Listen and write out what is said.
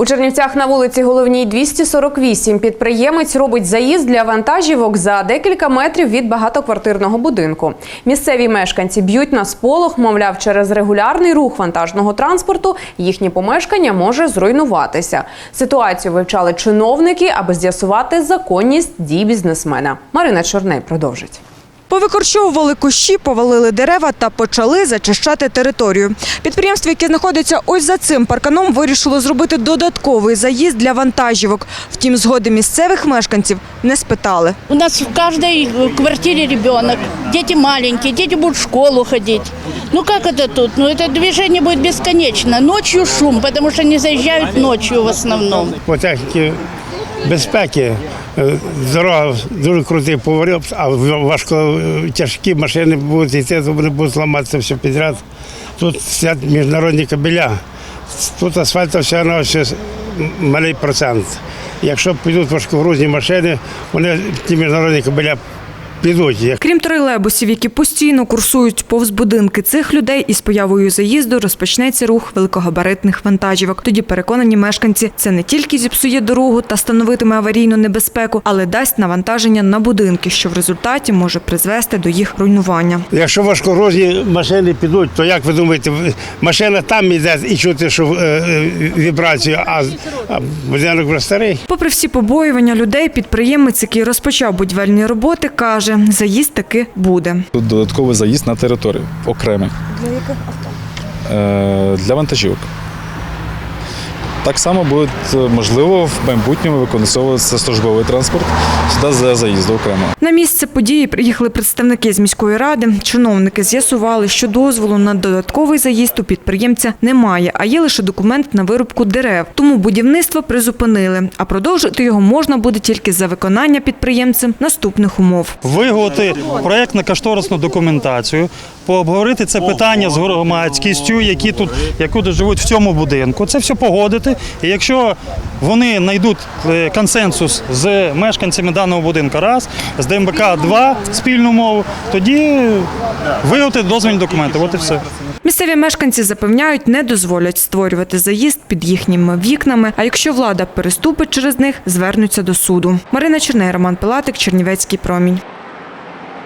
У Чернівцях на вулиці Головній 248 підприємець робить заїзд для вантажівок за декілька метрів від багатоквартирного будинку. Місцеві мешканці б'ють на сполох, мовляв, через регулярний рух вантажного транспорту їхнє помешкання може зруйнуватися. Ситуацію вивчали чиновники, аби з'ясувати законність дій бізнесмена. Марина Чорней продовжить. Повикорчовували кущі, повалили дерева та почали зачищати територію. Підприємство, яке знаходиться ось за цим парканом, вирішило зробити додатковий заїзд для вантажівок. Втім, згоди місцевих мешканців не спитали. У нас в каждой э, квартире ребенок, дети маленькие, дети будут в школу ходить. Ну как это тут? Ну это движение будет бесконечно. Ночью шум, потому что они заезжают ночью в основном. по техніці безпеки. е, Дорога дуже крутий поворот, а важко е, тяжкі машини будуть йти, то вони будуть ламатися все підряд. Тут сидять міжнародні кабеля. Тут асфальт все одно ще малий процент. Якщо підуть важкогрузні машини, вони ті міжнародні кабеля підуть. Крім тролейбусів, які постійно курсують повз будинки цих людей, із появою заїзду розпочнеться рух великогабаритних вантажівок. Тоді переконані мешканці, це не тільки зіпсує дорогу та становитиме аварійну небезпеку, але дасть навантаження на будинки, що в результаті може призвести до їх руйнування. Якщо важкогрузні машини підуть, то як ви думаєте, машина там йде і чути, що е, е, вібрацію, а будинок вже старий. Попри всі побоювання людей, підприємець, який розпочав будівельні роботи, каже, заїзд таки буде. Тут додатковий заїзд на територію окремий. Для яких авто? Для вантажівок. Так само буде е, можливо в майбутньому використовуватися службовий транспорт сюди за заїзду окремо. На місце події приїхали представники з міської ради. Чиновники з'ясували, що дозволу на додатковий заїзд у підприємця немає, а є лише документ на вирубку дерев. Тому будівництво призупинили, а продовжити його можна буде тільки за виконання підприємцем наступних умов. виготовити проєктно-кошторисну документацію, пообговорити це питання з громадськістю, які тут, які тут живуть в цьому будинку. Це все погодити. І якщо вони знайдуть е, консенсус з мешканцями даного будинку, раз, з ДМБК два спільну мову, тоді виготовити дозвільні документи. От і все. Місцеві мешканці запевняють, не дозволять створювати заїзд під їхніми вікнами. А якщо влада переступить через них, звернуться до суду. Марина Черней, Роман Пилатик, Чернівецький промінь.